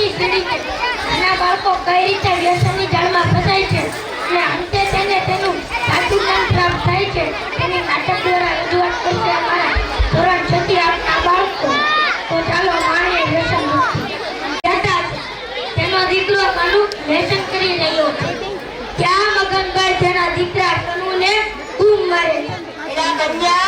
બીજી પેઢીને નાના તેનો દીકરો કનુ વ્યસન કરી રહ્યો છે. ત્યાં દીકરા કનુને ખૂબ મારે કન્યા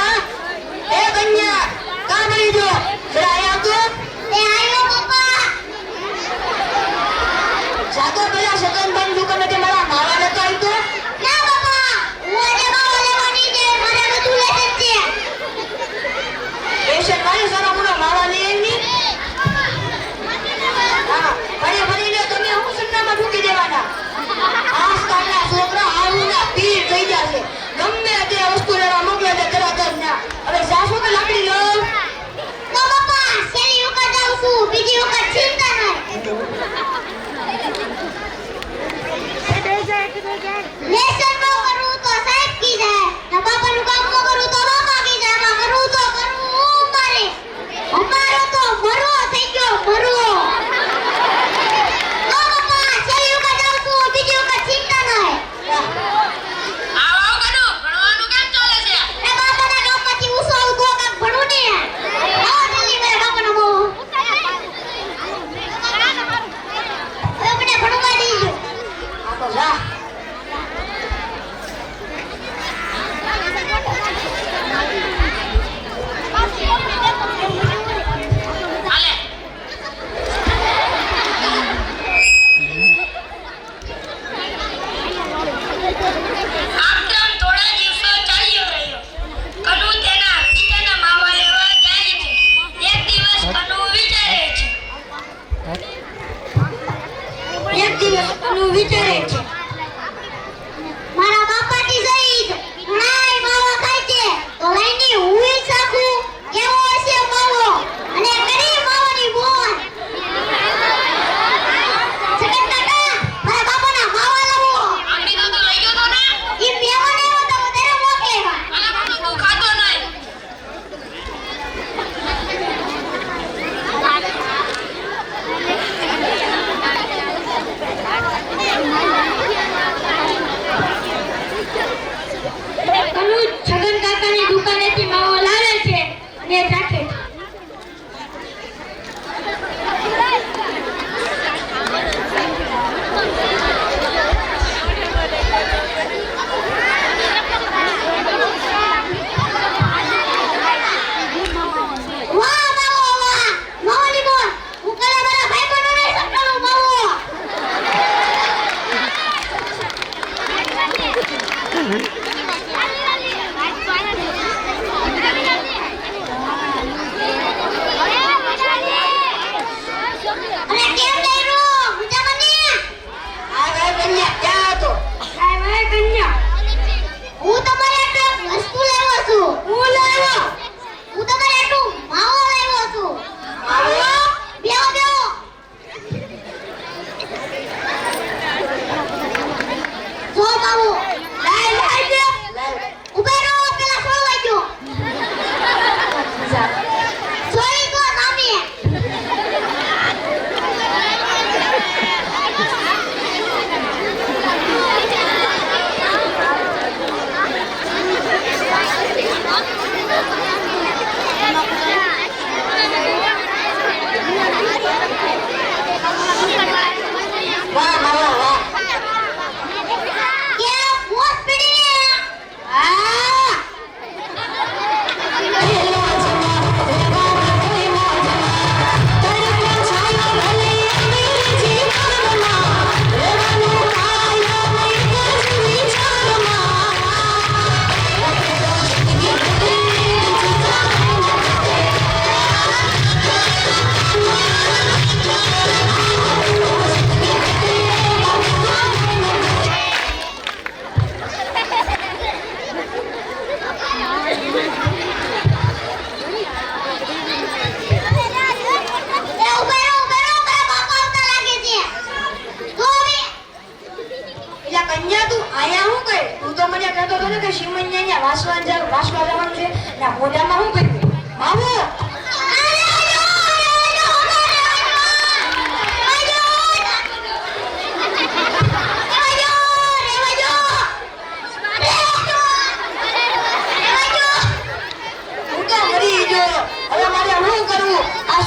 ત્યાં વાસવા જાવ વાસવા જવાનું છે. ને આ મોજામાં શું કર્યું? આવો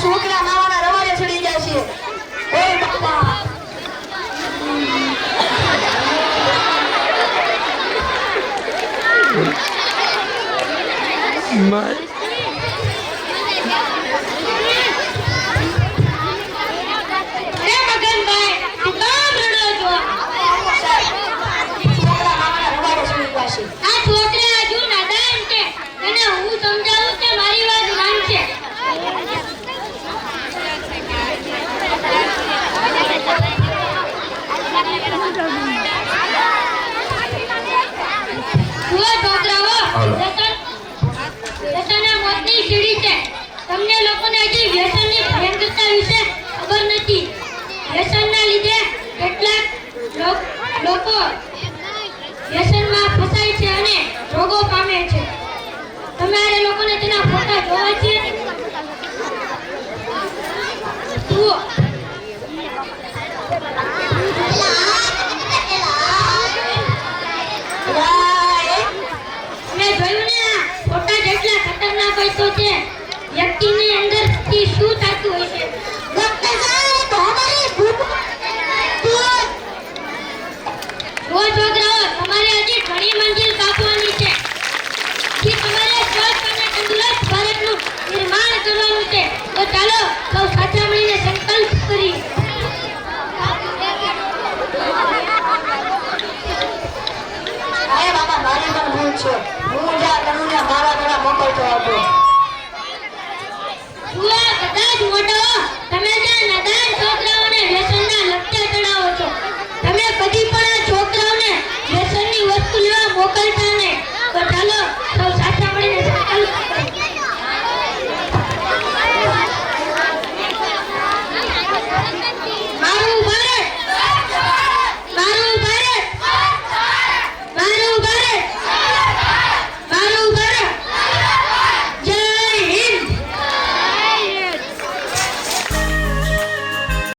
છોકરા મારા અરે ફસાય છે અને રોગો પામે છે. તમારે લોકોને તેના ફોટા જોવા છે? જુઓ. તો છે. વ્યક્તિની અંદરથી શું થતું હોય ઘણી મંજિલ કાપવાની છે. કે તમારે સ્વસ્થ અને તંદુરસ્ત ભારતનું નિર્માણ કરવાનું છે. તો ચાલો, સૌ સાથે મળીને સંકલ્પ કરીએ. અરે બાબા મારે પણ ભૂલ છે. હું જ્યાં કરું મારા ઘણા મોકલતો આપું